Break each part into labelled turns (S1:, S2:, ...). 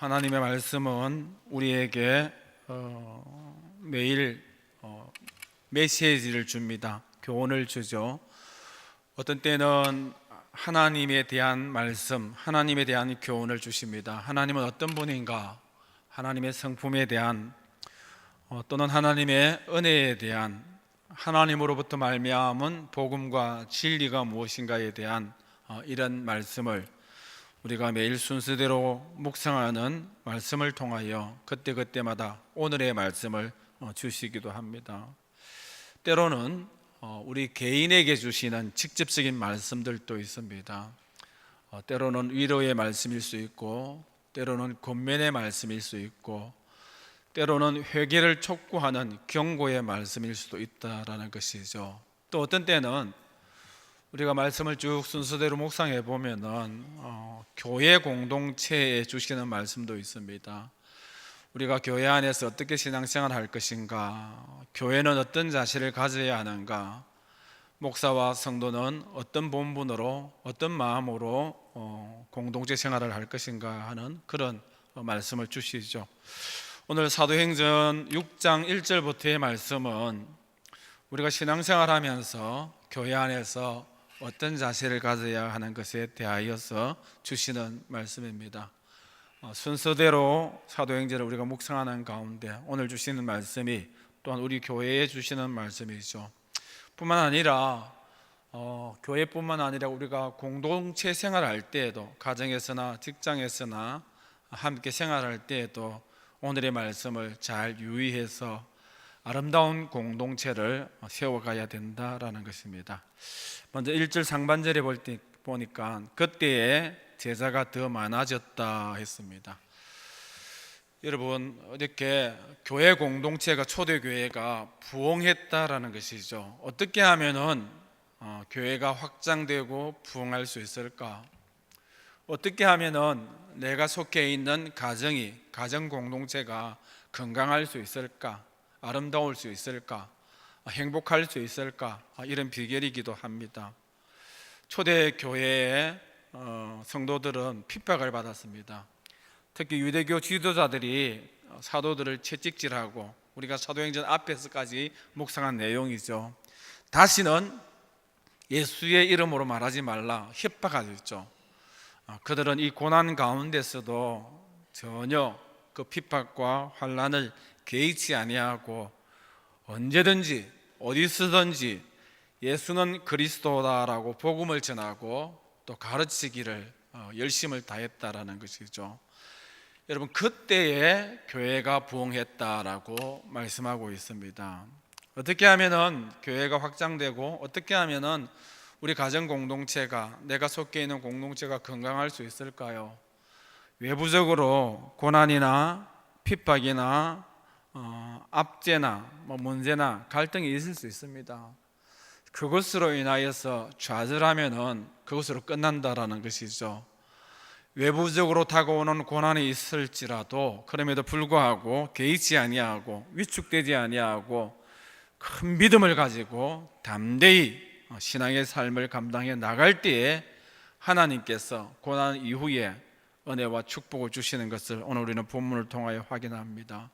S1: 하나님의 말씀은 우리에게 어, 매일 어, 메시지를 줍니다. 교훈을 주죠. 어떤 때는 하나님에 대한 말씀, 하나님에 대한 교훈을 주십니다. 하나님은 어떤 분인가? 하나님의 성품에 대한 어, 또는 하나님의 은혜에 대한 하나님으로부터 말미암은 복음과 진리가 무엇인가에 대한 어, 이런 말씀을 우리가 매일 순서대로 묵상하는 말씀을 통하여 그때 그때마다 오늘의 말씀을 어, 주시기도 합니다. 때로는 어, 우리 개인에게 주시는 직접적인 말씀들도 있습니다. 어, 때로는 위로의 말씀일 수 있고, 때로는 권면의 말씀일 수 있고, 때로는 회개를 촉구하는 경고의 말씀일 수도 있다라는 것이죠. 또 어떤 때는 우리가 말씀을 쭉 순서대로 묵상해 보면은 어, 교회 공동체에 주시는 말씀도 있습니다. 우리가 교회 안에서 어떻게 신앙생활 할 것인가, 교회는 어떤 자세를 가져야 하는가, 목사와 성도는 어떤 본분으로 어떤 마음으로 어, 공동체 생활을 할 것인가 하는 그런 어, 말씀을 주시죠. 오늘 사도행전 6장 1절부터의 말씀은 우리가 신앙생활하면서 교회 안에서 어떤 자세를 가져야 하는 것에 대하여서 주시는 말씀입니다. 어, 순서대로 사도행전을 우리가 묵상하는 가운데 오늘 주시는 말씀이 또한 우리 교회에 주시는 말씀이죠. 뿐만 아니라 어, 교회뿐만 아니라 우리가 공동체 생활할 때에도 가정에서나 직장에서나 함께 생활할 때에도 오늘의 말씀을 잘 유의해서 아름다운 공동체를 세워가야 된다라는 것입니다. 먼저 1절 상반절에 볼 때 보니까 그때에 제자가 더 많아졌다 했습니다. 여러분 이렇게 교회 공동체가 초대 교회가 부흥했다라는 것이죠. 어떻게 하면은 어, 교회가 확장되고 부흥할 수 있을까? 어떻게 하면은 내가 속해 있는 가정이 가정 공동체가 건강할 수 있을까? 아름다울 수 있을까? 행복할 수 있을까? 이런 비결이기도 합니다. 초대 교회의 어, 성도들은 핍박을 받았습니다. 특히 유대교 지도자들이 사도들을 채찍질하고 우리가 사도행전 앞에서까지 묵상한 내용이죠. 다시는 예수의 이름으로 말하지 말라 협박하였죠. 어, 그들은 이 고난 가운데서도 전혀 그 핍박과 환란을 개의치 아니하고 언제든지 어디서든지 예수는 그리스도다라고 복음을 전하고 또 가르치기를 어, 열심을 다했다라는 것이죠. 여러분 그때에 교회가 부흥했다라고 말씀하고 있습니다. 어떻게 하면은 교회가 확장되고 어떻게 하면은 우리 가정 공동체가 내가 속해 있는 공동체가 건강할 수 있을까요? 외부적으로 고난이나 핍박이나 어, 압제나 뭐 문제나 갈등이 있을 수 있습니다. 그것으로 인하여서 좌절하면은 그것으로 끝난다라는 것이죠. 외부적으로 다가오는 고난이 있을지라도 그럼에도 불구하고 개의치 아니하고 위축되지 아니하고 큰 믿음을 가지고 담대히 신앙의 삶을 감당해 나갈 때에 하나님께서 고난 이후에 은혜와 축복을 주시는 것을 오늘 우리는 본문을 통하여 확인합니다.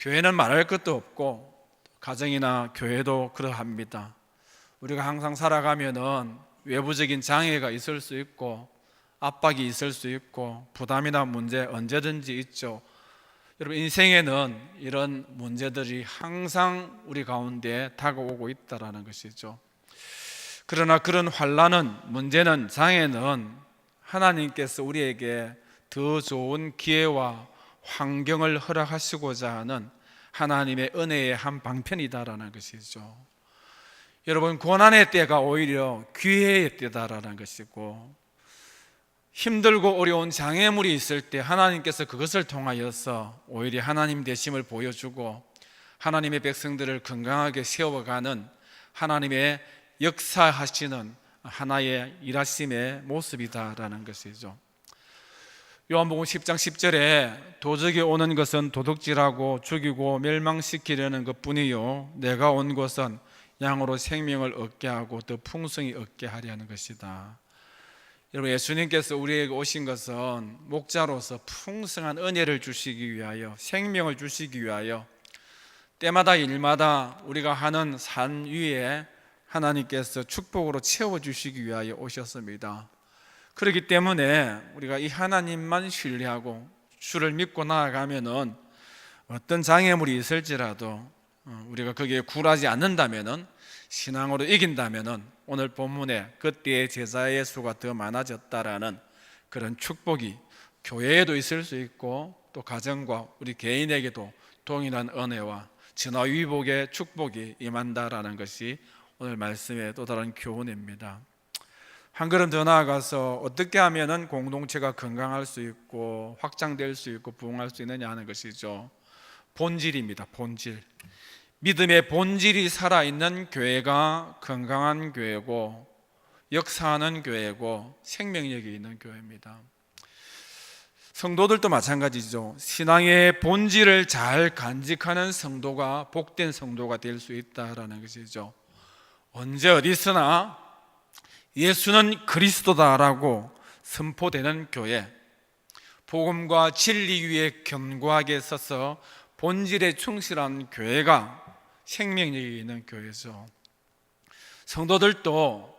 S1: 교회는 말할 것도 없고 가정이나 교회도 그러합니다. 우리가 항상 살아가면은 외부적인 장애가 있을 수 있고 압박이 있을 수 있고 부담이나 문제 언제든지 있죠. 여러분 인생에는 이런 문제들이 항상 우리 가운데 다가오고 있다라는 것이죠. 그러나 그런 환란은 문제는 장애는 하나님께서 우리에게 더 좋은 기회와 환경을 허락하시고자 하는 하나님의 은혜의 한 방편이다라는 것이죠. 여러분 고난의 때가 오히려 기회의 때다라는 것이고 힘들고 어려운 장애물이 있을 때 하나님께서 그것을 통하여서 오히려 하나님 되심을 보여주고 하나님의 백성들을 건강하게 세워가는 하나님의 역사하시는 하나의 일하심의 모습이다라는 것이죠. 요한복음 10장 10절에 도적이 오는 것은 도둑질하고 죽이고 멸망시키려는 것뿐이요 내가 온 것은 양으로 생명을 얻게 하고 더 풍성히 얻게 하려는 것이다. 여러분 예수님께서 우리에게 오신 것은 목자로서 풍성한 은혜를 주시기 위하여 생명을 주시기 위하여 때마다 일마다 우리가 하는 산 위에 하나님께서 축복으로 채워 주시기 위하여 오셨습니다. 그렇기 때문에 우리가 이 하나님만 신뢰하고 주를 믿고 나아가면은 어떤 장애물이 있을지라도 어, 우리가 거기에 굴하지 않는다면은 신앙으로 이긴다면은 오늘 본문에 그때의 제자의 수가 더 많아졌다라는 그런 축복이 교회에도 있을 수 있고 또 가정과 우리 개인에게도 동일한 은혜와 진화위복의 축복이 임한다라는 것이 오늘 말씀의 또 다른 교훈입니다. 한 걸음 더 나아가서 어떻게 하면은 공동체가 건강할 수 있고 확장될 수 있고 부흥할 수 있느냐 하는 것이죠. 본질입니다. 본질. 믿음의 본질이 살아 있는 교회가 건강한 교회고 역사하는 교회고 생명력이 있는 교회입니다. 성도들도 마찬가지죠. 신앙의 본질을 잘 간직하는 성도가 복된 성도가 될 수 있다라는 것이죠. 언제 어디서나 예수는 그리스도다라고 선포되는 교회, 복음과 진리 위에 견고하게 서서 본질에 충실한 교회가 생명력이 있는 교회죠. 성도들도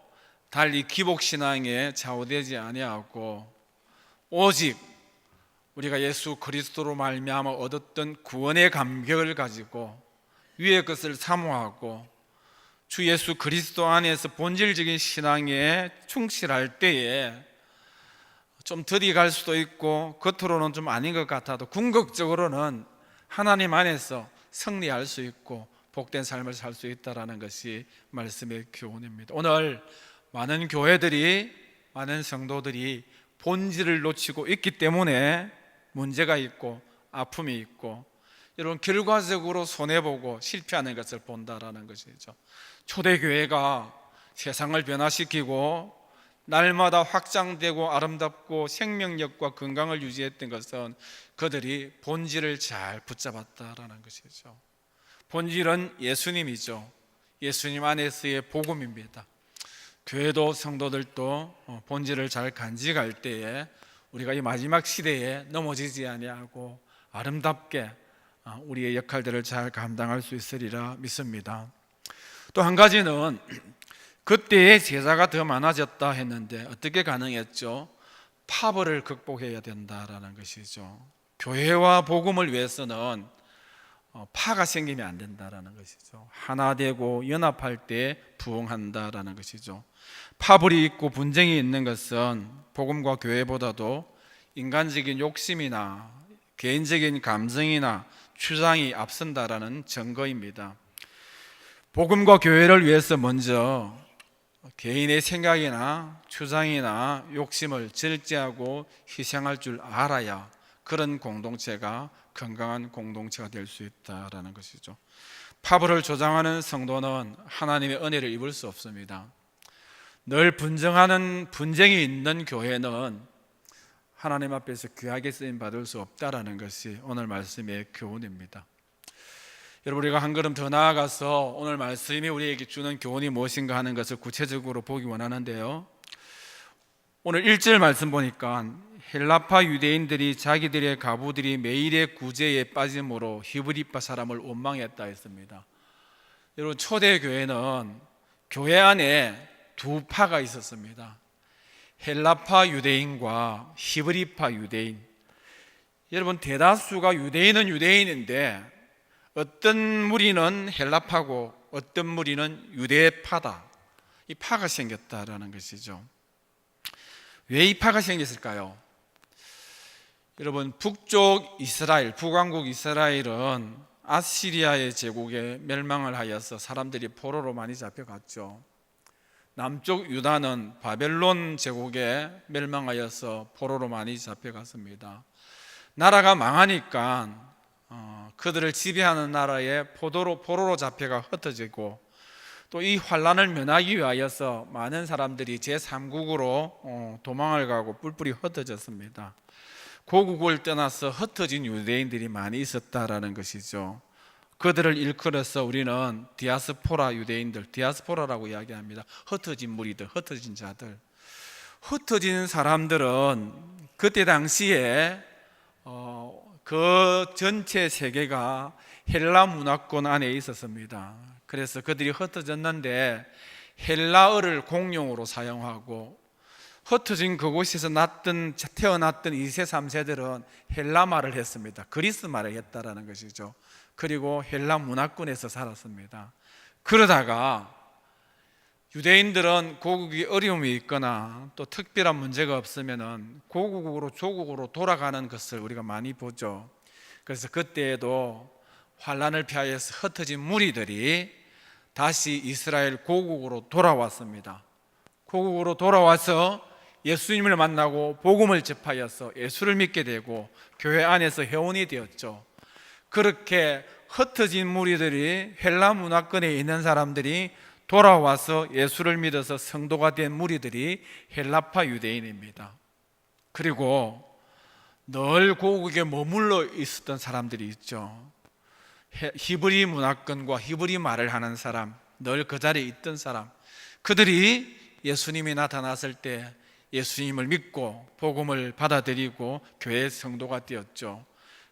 S1: 달리 기복 신앙에 좌우되지 아니하고 오직 우리가 예수 그리스도로 말미암아 얻었던 구원의 감격을 가지고 위의 것을 사모하고 주 예수 그리스도 안에서 본질적인 신앙에 충실할 때에 좀 들이 갈 수도 있고 겉으로는 좀 아닌 것 같아도 궁극적으로는 하나님 안에서 승리할 수 있고 복된 삶을 살 수 있다라는 것이 말씀의 교훈입니다. 오늘 많은 교회들이 많은 성도들이 본질을 놓치고 있기 때문에 문제가 있고 아픔이 있고 여러분 결과적으로 손해 보고 실패하는 것을 본다라는 것이죠. 초대 교회가 세상을 변화시키고 날마다 확장되고 아름답고 생명력과 건강을 유지했던 것은 그들이 본질을 잘 붙잡았다라는 것이죠. 본질은 예수님이죠. 예수님 안에서의 복음입니다. 교회도 성도들도 어, 본질을 잘 간직할 때에 우리가 이 마지막 시대에 넘어지지 아니하고 아름답게 어, 우리의 역할들을 잘 감당할 수 있으리라 믿습니다. 또 한 가지는 그때의 제자가 더 많아졌다 했는데 어떻게 가능했죠? 파벌을 극복해야 된다라는 것이죠. 교회와 복음을 위해서는 어, 파가 생기면 안 된다라는 것이죠. 하나 되고 연합할 때 부흥한다라는 것이죠. 파벌이 있고 분쟁이 있는 것은 복음과 교회보다도 인간적인 욕심이나 개인적인 감정이나 주장이 앞선다라는 증거입니다. 복음과 교회를 위해서 먼저 개인의 생각이나 주장이나 욕심을 절제하고 희생할 줄 알아야 그런 공동체가 건강한 공동체가 될 수 있다라는 것이죠. 파벌을 조장하는 성도는 하나님의 은혜를 입을 수 없습니다. 늘 분쟁하는 분쟁이 있는 교회는 하나님 앞에서 귀하게 쓰임 받을 수 없다라는 것이 오늘 말씀의 교훈입니다. 여러분 우리가 한 걸음 더 나아가서 오늘 말씀이 우리에게 주는 교훈이 무엇인가 하는 것을 구체적으로 보기 원하는데요. 오늘 1절 말씀 보니까 헬라파 유대인들이 자기들의 가부들이 매일의 구제에 빠짐으로 히브리파 사람을 원망했다 했습니다. 여러분 초대 교회는 교회 안에 두 파가 있었습니다. 헬라파 유대인과 히브리파 유대인. 여러분 대다수가 유대인은 유대인인데 어떤 무리는 헬라파고 어떤 무리는 유대파다. 이 파가 생겼다라는 것이죠. 왜 이 파가 생겼을까요? 여러분 북쪽 이스라엘, 북왕국 이스라엘은 아시리아의 제국에 멸망을 하여서 사람들이 포로로 많이 잡혀갔죠. 남쪽 유다는 바벨론 제국에 멸망하여서 포로로 많이 잡혀갔습니다. 나라가 망하니까 어, 그들을 지배하는 나라에 포도로 포로로 잡혀가 흩어지고 또 이 환란을 면하기 위하여서 많은 사람들이 제 3국으로 어, 도망을 가고 뿔뿔이 흩어졌습니다. 고국을 떠나서 흩어진 유대인들이 많이 있었다라는 것이죠. 그들을 일컬어서 우리는 디아스포라 유대인들, 디아스포라라고 이야기합니다. 흩어진 무리들, 흩어진 자들. 흩어진 사람들은 그때 당시에 어, 그 전체 세계가 헬라 문화권 안에 있었습니다. 그래서 그들이 흩어졌는데 헬라어를 공용으로 사용하고 흩어진 그곳에서 났던 태어났던 2세 3세들은 헬라 말을 했습니다. 그리스 말을 했다라는 것이죠. 그리고 헬라 문화권에서 살았습니다. 그러다가 유대인들은 고국이 어려움이 있거나 또 특별한 문제가 없으면은 고국으로 조국으로 돌아가는 것을 우리가 많이 보죠. 그래서 그때에도 환란을 피하여서 흩어진 무리들이 다시 이스라엘 고국으로 돌아왔습니다. 고국으로 돌아와서 예수님을 만나고 복음을 접하여서 예수를 믿게 되고 교회 안에서 회원이 되었죠. 그렇게 흩어진 무리들이 헬라 문화권에 있는 사람들이 돌아와서 예수를 믿어서 성도가 된 무리들이 헬라파 유대인입니다. 그리고 늘 고국에 머물러 있었던 사람들이 있죠. 해- 히브리 문화권과 히브리 말을 하는 사람, 늘 그 자리에 있던 사람, 그들이 예수님이 나타났을 때 예수님을 믿고 복음을 받아들이고 교회 성도가 되었죠.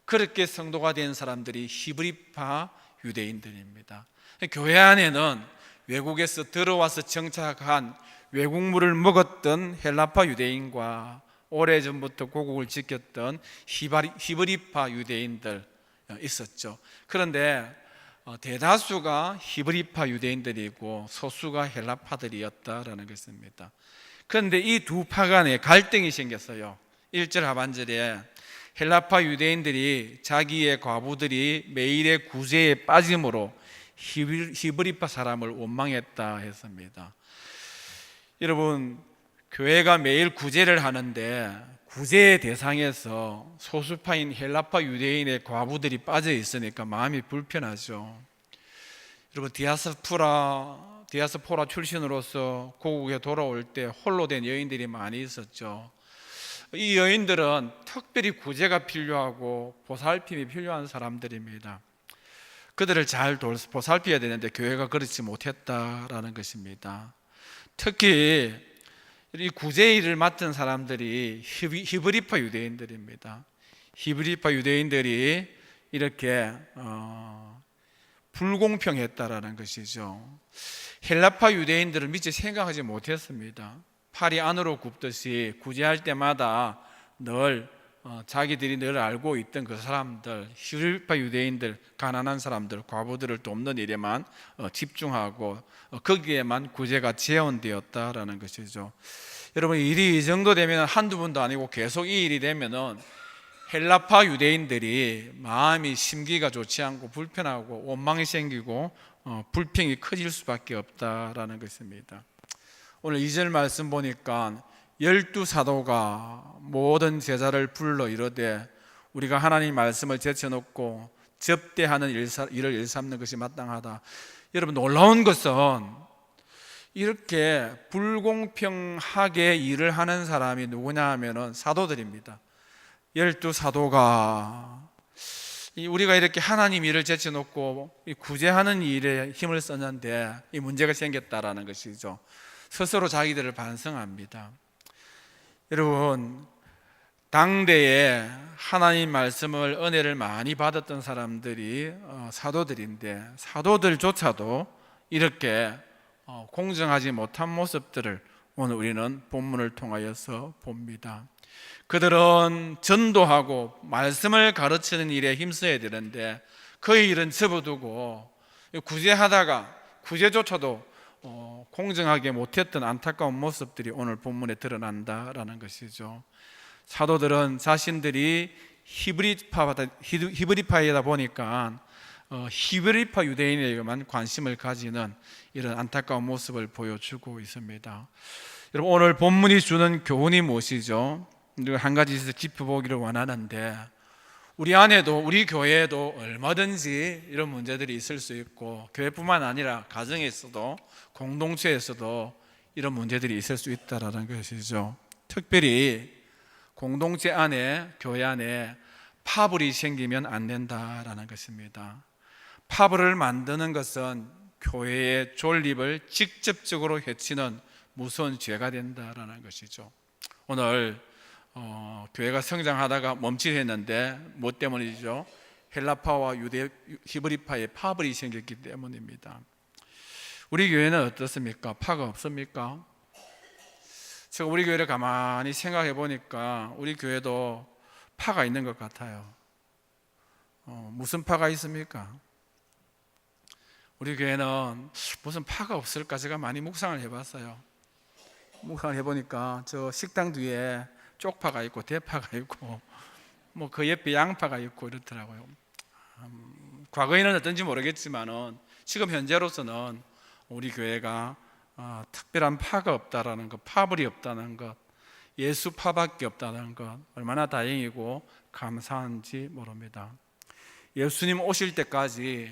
S1: 그렇게 성도가 된 사람들이 히브리파 유대인들입니다. 교회 안에는 외국에서 들어와서 정착한 외국물을 먹었던 헬라파 유대인과 오래전부터 고국을 지켰던 히브리파 유대인들 있었죠. 그런데 어, 대다수가 히브리파 유대인들이고 소수가 헬라파들이었다라는 것입니다. 그런데 이 두 파 간에 갈등이 생겼어요. 1절 하반절에 헬라파 유대인들이 자기의 과부들이 매일의 구제에 빠짐으로 히브리- 히브리파 사람을 원망했다 했습니다. 여러분 교회가 매일 구제를 하는데 구제의 대상에서 소수파인 헬라파 유대인의 과부들이 빠져 있으니까 마음이 불편하죠. 여러분 디아스포라 디아스포라 출신으로서 고국에 돌아올 때 홀로 된 여인들이 많이 있었죠. 이 여인들은 특별히 구제가 필요하고 보살핌이 필요한 사람들입니다. 그들을 잘 돌- 보살펴야 되는데 교회가 그렇지 못했다라는 것입니다. 특히 이 구제 일을 맡은 사람들이 히브- 히브리파 유대인들입니다. 히브리파 유대인들이 이렇게 어, 불공평했다라는 것이죠. 헬라파 유대인들을 미처 생각하지 못했습니다. 팔이 안으로 굽듯이 구제할 때마다 늘 어, 자기들이 늘 알고 있던 그 사람들, 히브리파 유대인들, 가난한 사람들, 과부들을 돕는 일에만 어, 집중하고 어, 거기에만 구제가 재현되었다라는 것이죠. 여러분 일이 이 정도 되면 한두 번도 아니고 계속 이 일이 되면은 헬라파 유대인들이 마음이 심기가 좋지 않고 불편하고 원망이 생기고 어, 불평이 커질 수밖에 없다라는 것입니다. 오늘 2절 말씀 보니까 열두 사도가 모든 제자를 불러 이르되 우리가 하나님 말씀을 제쳐놓고 접대하는 일을 일삼는 것이 마땅하다. 여러분 놀라운 것은 이렇게 불공평하게 일을 하는 사람이 누구냐 하면은 사도들입니다. 열두 사도가 이 우리가 이렇게 하나님 일을 제쳐놓고 이 구제하는 일에 힘을 썼는데 이 문제가 생겼다라는 것이죠. 스스로 자기들을 반성합니다. 여러분 당대에 하나님 말씀을 은혜를 많이 받았던 사람들이 어, 사도들인데 사도들조차도 이렇게 어, 공정하지 못한 모습들을 오늘 우리는 본문을 통하여서 봅니다. 그들은 전도하고 말씀을 가르치는 일에 힘써야 되는데 그 일은 접어두고 구제하다가 구제조차도 어, 공정하게 못했던 안타까운 모습들이 오늘 본문에 드러난다라는 것이죠. 사도들은 자신들이 히브리파다 히브리파이다 보니까 어, 히브리파 유대인에게만 관심을 가지는 이런 안타까운 모습을 보여주고 있습니다. 여러분 오늘 본문이 주는 교훈이 무엇이죠? 한 가지 에서 짚어보기를 원하는데 우리 안에도 우리 교회에도 얼마든지 이런 문제들이 있을 수 있고 교회뿐만 아니라 가정에서도 공동체에서도 이런 문제들이 있을 수 있다라는 것이죠. 특별히 공동체 안에 교회 안에 파벌이 생기면 안 된다라는 것입니다. 파벌을 만드는 것은 교회의 존립을 직접적으로 해치는 무서운 죄가 된다라는 것이죠. 오늘 어, 교회가 성장하다가 멈칫했는데 뭐 때문이죠? 헬라파와 유대 히브리파의 파벌이 생겼기 때문입니다. 우리 교회는 어떻습니까? 파가 없습니까? 제가 우리 교회를 가만히 생각해 보니까 우리 교회도 파가 있는 것 같아요. 어, 무슨 파가 있습니까? 우리 교회는 무슨 파가 없을까 제가 많이 묵상을 해봤어요. 묵상을 해보니까 저 식당 뒤에 쪽파가 있고 대파가 있고 뭐 그 옆에 양파가 있고 이렇더라고요. 음, 과거에는 어떤지 모르겠지만은 지금 현재로서는 우리 교회가 어, 특별한 파가 없다라는 것, 파벌이 없다는 것, 예수 파밖에 없다는 것 얼마나 다행이고 감사한지 모릅니다. 예수님 오실 때까지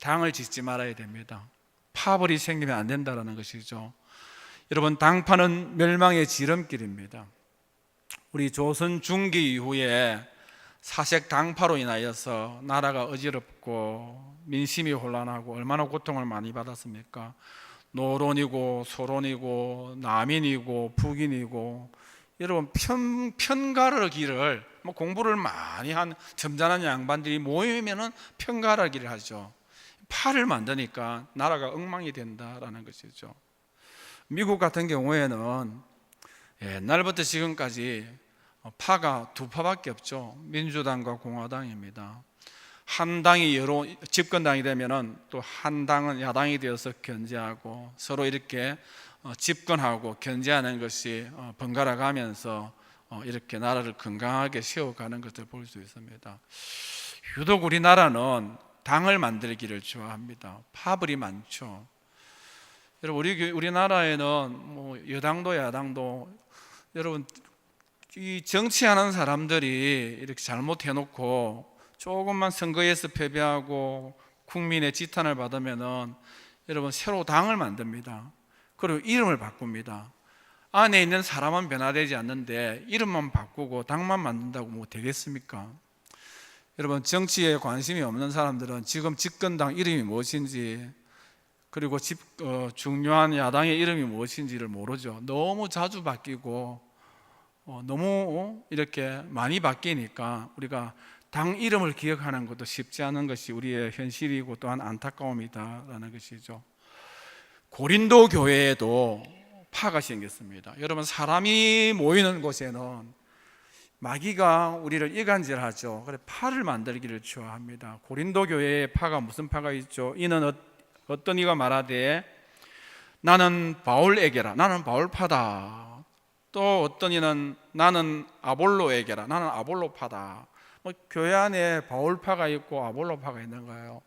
S1: 당을 짓지 말아야 됩니다. 파벌이 생기면 안 된다라는 것이죠. 여러분 당파는 멸망의 지름길입니다. 우리 조선 중기 이후에 사색 당파로 인하여서 나라가 어지럽고 민심이 혼란하고 얼마나 고통을 많이 받았습니까? 노론이고 소론이고 남인이고 북인이고 여러분 편 편가르기를 뭐 공부를 많이 한 점잖은 양반들이 모이면은 편가르기를 하죠. 팔을 만드니까 나라가 엉망이 된다라는 것이죠. 미국 같은 경우에는 옛날부터 지금까지 파가 두 파밖에 없죠. 민주당과 공화당입니다. 한 당이 여러 집권당이 되면은 또 한 당은 야당이 되어서 견제하고 서로 이렇게 어, 집권하고 견제하는 것이 어, 번갈아 가면서 어, 이렇게 나라를 건강하게 세워가는 것을 볼 수 있습니다. 유독 우리나라는 당을 만들기를 좋아합니다. 파벌이 많죠. 여러분 우리 교- 우리나라에는 뭐 여당도 야당도 여러분 이 정치하는 사람들이 이렇게 잘못해 놓고 조금만 선거에서 패배하고 국민의 지탄을 받으면은 여러분 새로 당을 만듭니다. 그리고 이름을 바꿉니다. 안에 있는 사람은 변화되지 않는데 이름만 바꾸고 당만 만든다고 뭐 되겠습니까? 여러분 정치에 관심이 없는 사람들은 지금 집권당 이름이 무엇인지 그리고 집, 어, 중요한 야당의 이름이 무엇인지를 모르죠. 너무 자주 바뀌고 어, 너무 어, 이렇게 많이 바뀌니까 우리가 당 이름을 기억하는 것도 쉽지 않은 것이 우리의 현실이고 또한 안타까움이다라는 것이죠. 고린도 교회에도 파가 생겼습니다. 여러분 사람이 모이는 곳에는 마귀가 우리를 이간질하죠. 그래 파를 만들기를 좋아합니다. 고린도 교회에 파가 무슨 파가 있죠? 이는 어- 어떤 이가 말하되 나는 바울에게라 나는 바울파다. 또 어떤 이는 나는 아볼로에게라 나는 아볼로파다. 뭐 교회 안에 바울파가 있고 아볼로파가 있는 거예요.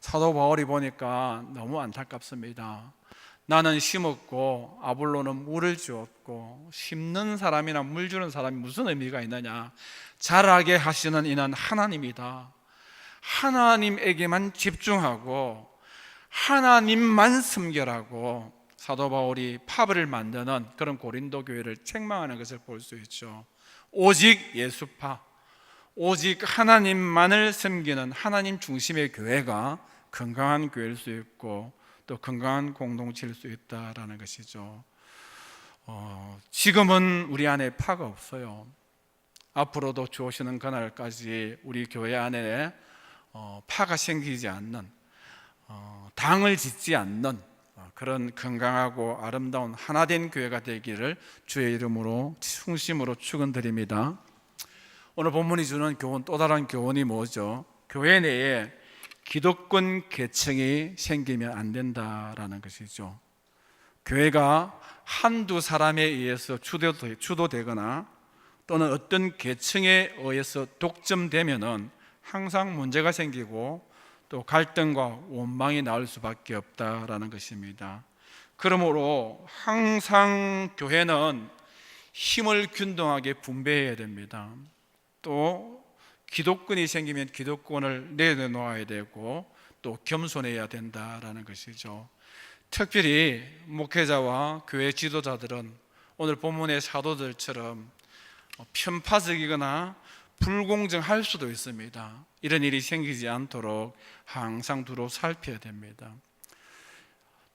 S1: 사도 바울이 보니까 너무 안타깝습니다. 나는 심었고 아볼로는 물을 주었고 심는 사람이나 물 주는 사람이 무슨 의미가 있느냐? 자라게 하시는 이는 하나님이다. 하나님에게만 집중하고 하나님만 섬겨라고 사도 바울이 파벌을 만드는 그런 고린도 교회를 책망하는 것을 볼 수 있죠. 오직 예수파, 오직 하나님만을 섬기는 하나님 중심의 교회가 건강한 교회일 수 있고 또 건강한 공동체일 수 있다라는 것이죠. 어, 지금은 우리 안에 파가 없어요. 앞으로도 주오시는 그날까지 우리 교회 안에 어, 파가 생기지 않는 어, 당을 짓지 않는 어, 그런 건강하고 아름다운 하나된 교회가 되기를 주의 이름으로 충심으로 축원드립니다. 오늘 본문이 주는 교훈 또 다른 교훈이 뭐죠? 교회 내에 기독권 계층이 생기면 안 된다라는 것이죠. 교회가 한두 사람에 의해서 주도되- 주도되거나 또는 어떤 계층에 의해서 독점되면은 항상 문제가 생기고 또 갈등과 원망이 나올 수밖에 없다라는 것입니다. 그러므로 항상 교회는 힘을 균등하게 분배해야 됩니다. 또 기독권이 생기면 기독권을 내려놓아야 되고 또 겸손해야 된다라는 것이죠. 특별히 목회자와 교회 지도자들은 오늘 본문의 사도들처럼 편파적이거나 불공정할 수도 있습니다. 이런 일이 생기지 않도록 항상 두루 살펴야 됩니다.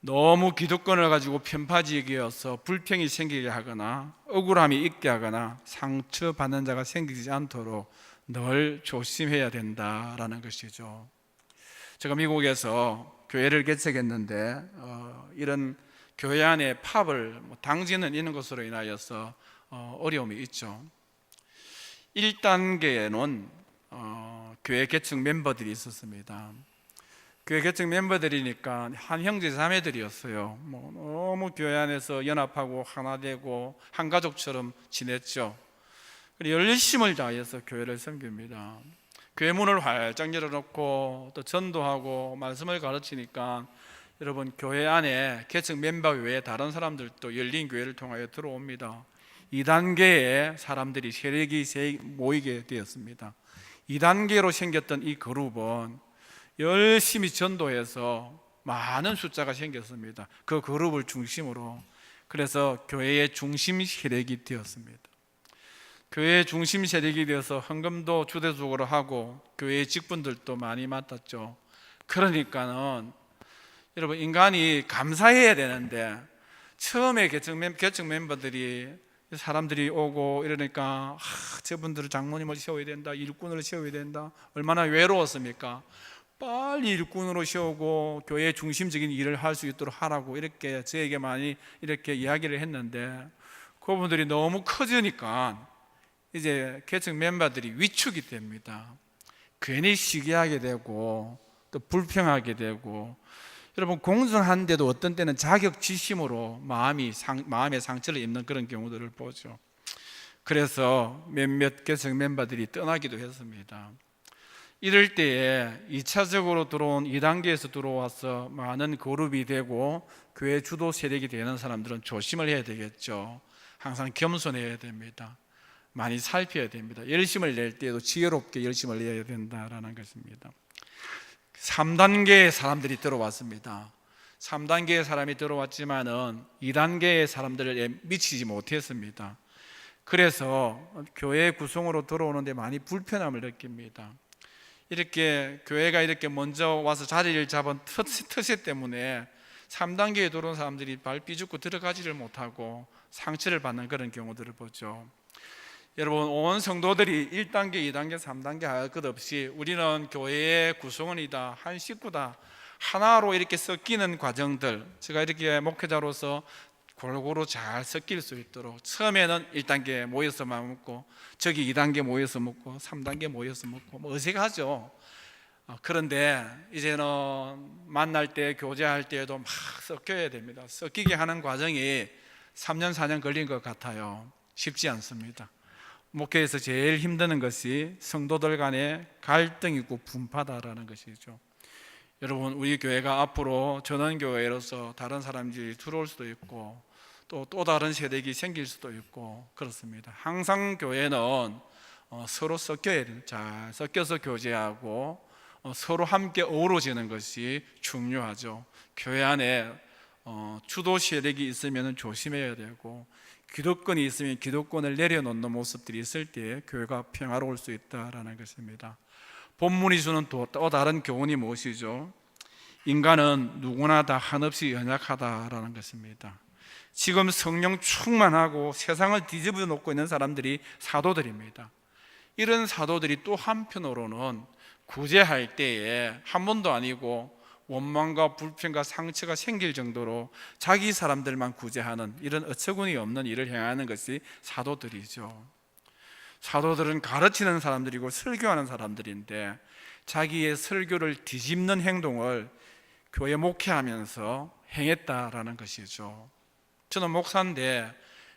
S1: 너무 기득권을 가지고 편파지기여서 불평이 생기게 하거나 억울함이 있게 하거나 상처받는 자가 생기지 않도록 늘 조심해야 된다라는 것이죠. 제가 미국에서 교회를 개척했는데 어, 이런 교회 안에 팝을 뭐 당지는 있는 것으로 인하여서 어, 어려움이 있죠. 1단계에는 어, 교회 개척 멤버들이 있었습니다. 교회 개척 멤버들이니까 한 형제 자매들이었어요. 뭐 너무 교회 안에서 연합하고 하나 되고 한 가족처럼 지냈죠. 열심을 다해서 교회를 섬깁니다. 교회 문을 활짝 열어놓고 또 전도하고 말씀을 가르치니까 여러분 교회 안에 개척 멤버 외에 다른 사람들도 열린 교회를 통하여 들어옵니다. 2단계의 사람들이 세력이 세- 모이게 되었습니다. 2단계로 생겼던 이 그룹은 열심히 전도해서 많은 숫자가 생겼습니다. 그 그룹을 중심으로 그래서 교회의 중심 세력이 되었습니다. 교회의 중심 세력이 되어서 헌금도 주대적으로 하고 교회의 직분들도 많이 맡았죠. 그러니까는 여러분 인간이 감사해야 되는데 처음에 개척 멤버들이 사람들이 오고 이러니까 아, 저분들을 장모님을 세워야 된다 일꾼을 세워야 된다. 얼마나 외로웠습니까? 빨리 일꾼으로 세우고 교회 중심적인 일을 할 수 있도록 하라고 이렇게 저에게 많이 이렇게 이야기를 했는데 그분들이 너무 커지니까 이제 개척 멤버들이 위축이 됩니다. 괜히 시기하게 되고 또 불평하게 되고 여러분 공정한데도 어떤 때는 자격지심으로 마음이 상, 마음의 상처를 입는 그런 경우들을 보죠. 그래서 몇몇 개성 멤버들이 떠나기도 했습니다. 이럴 때에 2차적으로 들어온 2단계에서 들어와서 많은 그룹이 되고 교회 주도 세력이 되는 사람들은 조심을 해야 되겠죠. 항상 겸손해야 됩니다. 많이 살펴야 됩니다. 열심을 낼 때에도 지혜롭게 열심을 내야 된다라는 것입니다. 3단계의 사람들이 들어왔습니다. 3단계의 사람이 들어왔지만은 2단계의 사람들에 미치지 못했습니다. 그래서 교회 구성으로 들어오는데 많이 불편함을 느낍니다. 이렇게 교회가 이렇게 먼저 와서 자리를 잡은 특세 때문에 3단계에 들어온 사람들이 발 삐죽고 들어가지를 못하고 상처를 받는 그런 경우들을 보죠. 여러분 온 성도들이 1단계, 2단계, 3단계 할 것 없이 우리는 교회의 구성원이다, 한 식구다, 하나로 이렇게 섞이는 과정들 제가 이렇게 목회자로서 골고루 잘 섞일 수 있도록 처음에는 1단계 모여서만 먹고 저기 2단계 모여서 먹고 3단계 모여서 먹고 뭐 어색하죠. 어, 그런데 이제는 만날 때 교제할 때에도 막 섞여야 됩니다. 섞이게 하는 과정이 3년 4년 걸린 것 같아요. 쉽지 않습니다. 목회에서 제일 힘드는 것이 성도들 간의 갈등이 있고 분파다라는 것이죠. 여러분 우리 교회가 앞으로 전원 교회로서 다른 사람들이 들어올 수도 있고 또 또 다른 세력이 생길 수도 있고 그렇습니다. 항상 교회는 어, 서로 섞여야. 잘 섞여서 교제하고 어, 서로 함께 어우러지는 것이 중요하죠. 교회 안에 어, 주도 세력이 있으면 조심해야 되고 기득권이 있으면 기득권을 내려놓는 모습들이 있을 때 교회가 평화로울 수 있다라는 것입니다. 본문이 주는 또, 또 다른 교훈이 무엇이죠? 인간은 누구나 다 한없이 연약하다라는 것입니다. 지금 성령 충만하고 세상을 뒤집어 놓고 있는 사람들이 사도들입니다. 이런 사도들이 또 한편으로는 구제할 때에 한 번도 아니고 원망과 불평과 상처가 생길 정도로 자기 사람들만 구제하는 이런 어처구니 없는 일을 행하는 것이 사도들이죠. 사도들은 가르치는 사람들이고 설교하는 사람들인데 자기의 설교를 뒤집는 행동을 교회 목회하면서 행했다라는 것이죠. 저는 목사인데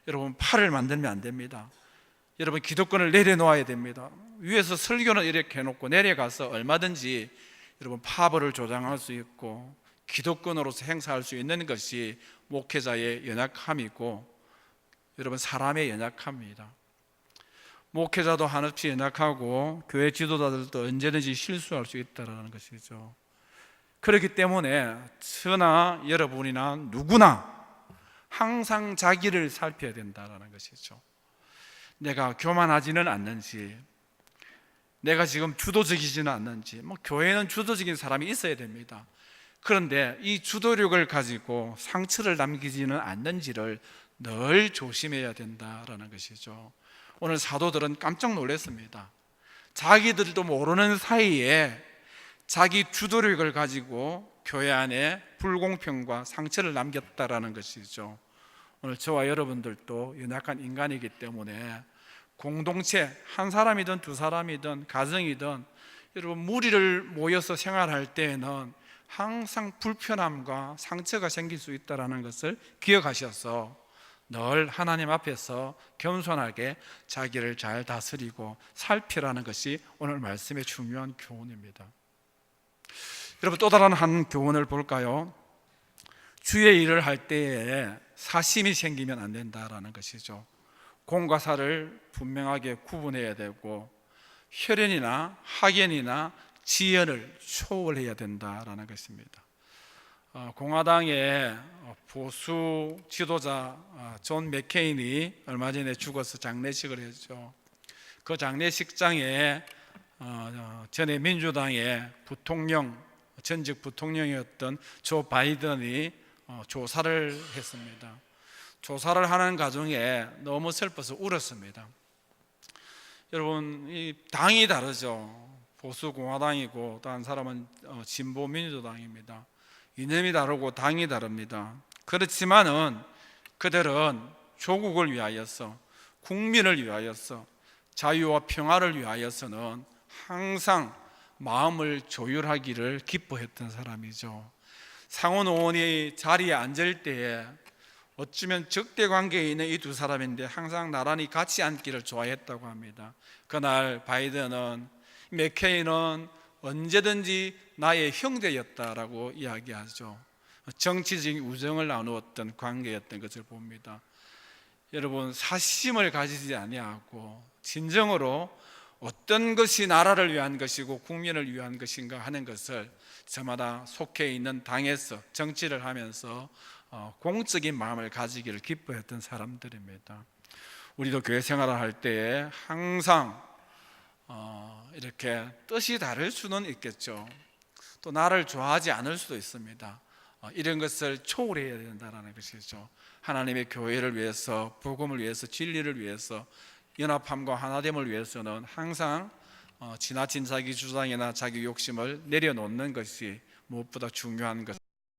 S1: 여러분 팔을 만들면 안 됩니다. 여러분 기득권을 내려놓아야 됩니다. 위에서 설교는 이렇게 해놓고 내려가서 얼마든지 여러분 파벌을 조장할 수 있고 기득권으로서 행사할 수 있는 것이 목회자의 연약함이고 여러분 사람의 연약함입니다. 목회자도 한없이 연약하고 교회 지도자들도 언제든지 실수할 수 있다는 것이죠. 그렇기 때문에 저나 여러분이나 누구나 항상 자기를 살펴야 된다는 것이죠. 내가 교만하지는 않는지, 내가 지금 주도적이지는 않는지, 뭐 교회는 주도적인 사람이 있어야 됩니다. 그런데 이 주도력을 가지고 상처를 남기지는 않는지를 늘 조심해야 된다라는 것이죠. 오늘 사도들은 깜짝 놀랐습니다. 자기들도 모르는 사이에 자기 주도력을 가지고 교회 안에 불공평과 상처를 남겼다라는 것이죠. 오늘 저와 여러분들도 연약한 인간이기 때문에 공동체 한 사람이든 두 사람이든 가정이든 여러분 무리를 모여서 생활할 때에는 항상 불편함과 상처가 생길 수 있다라는 것을 기억하셔서 늘 하나님 앞에서 겸손하게 자기를 잘 다스리고 살피라는 것이 오늘 말씀의 중요한 교훈입니다. 여러분 또 다른 한 교훈을 볼까요? 주의 일을 할 때에 사심이 생기면 안 된다라는 것이죠. 공과 사를 분명하게 구분해야 되고 혈연이나 학연이나 지연을 초월해야 된다라는 것입니다. 어, 공화당의 보수 지도자 어, 존 맥케인이 얼마 전에 죽어서 장례식을 했죠. 그 장례식장에 어, 어, 전에 민주당의 부통령 전직 부통령이었던 조 바이든이 어, 조사를 했습니다. 조사를 하는 과정에 너무 슬퍼서 울었습니다. 여러분 이 당이 다르죠. 보수 공화당이고 또 한 사람은 어, 진보 민주당입니다. 이념이 다르고 당이 다릅니다. 그렇지만은 그들은 조국을 위하여서 국민을 위하여서 자유와 평화를 위하여서는 항상 마음을 조율하기를 기뻐했던 사람이죠. 상원 의원이 자리에 앉을 때에 어쩌면 적대 관계에 있는 이 두 사람인데 항상 나란히 같이 앉기를 좋아했다고 합니다. 그날 바이든은 맥케인은 언제든지 나의 형제였다라고 이야기하죠. 정치적인 우정을 나누었던 관계였던 것을 봅니다. 여러분 사심을 가지지 아니하고 진정으로 어떤 것이 나라를 위한 것이고 국민을 위한 것인가 하는 것을 저마다 속해 있는 당에서 정치를 하면서 어, 공적인 마음을 가지기를 기뻐했던 사람들입니다. 우리도 교회 생활을 할 때에 항상 어, 이렇게 뜻이 다를 수는 있겠죠. 또 나를 좋아하지 않을 수도 있습니다. 어, 이런 것을 초월해야 된다는 것이죠. 하나님의 교회를 위해서, 복음을 위해서, 진리를 위해서, 연합함과 하나됨을 위해서는 항상 어, 지나친 자기 주장이나 자기 욕심을 내려놓는 것이 무엇보다 중요한 것.